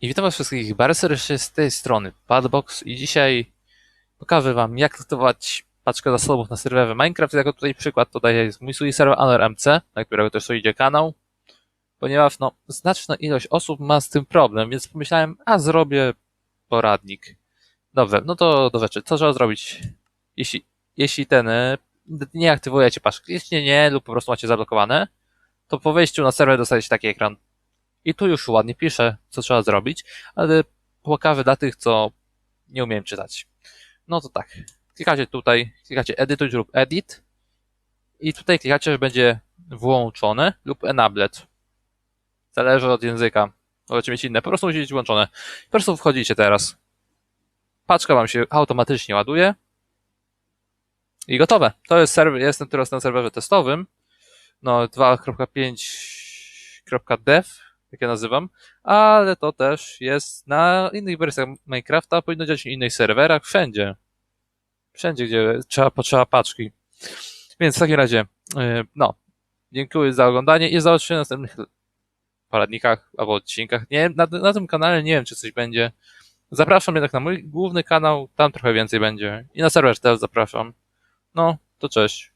I witam was wszystkich bardzo serdecznie z tej strony Padbox i dzisiaj pokażę wam jak testować paczkę zasobów na serwerze Minecraft. Jako tutaj przykład to daje mój swój serwer Honor MC, na którego też idzie kanał, ponieważ no, znaczna ilość osób ma z tym problem, więc pomyślałem, a zrobię poradnik. Dobrze, no to do rzeczy. Co trzeba zrobić? Jeśli, jeśli ten e, nie aktywujecie paczki, jeśli nie, lub po prostu macie zablokowane, to po wejściu na serwer dostajecie taki ekran. I tu już ładnie pisze, co trzeba zrobić, ale pokażę dla tych, co nie umiem czytać. No to tak. Klikacie tutaj, klikacie edytuj lub edit i tutaj klikacie, że będzie włączone lub enabled. Zależy od języka. Możecie mieć inne, po prostu musi być włączone. Po prostu wchodzicie teraz. Paczka wam się automatycznie ładuje. I gotowe. To jest serwer, jestem teraz na serwerze testowym. No 2.5.dev jak ja nazywam, ale to też jest na innych wersjach Minecrafta, powinno działać na innych serwerach, wszędzie. Wszędzie, gdzie trzeba, potrzeba paczki. Więc w takim razie, yy, no, dziękuję za oglądanie i zobaczymy w następnych poradnikach albo odcinkach. Nie, na, na tym kanale nie wiem, czy coś będzie. Zapraszam jednak na mój główny kanał, tam trochę więcej będzie. I na serwer też zapraszam. No, to cześć.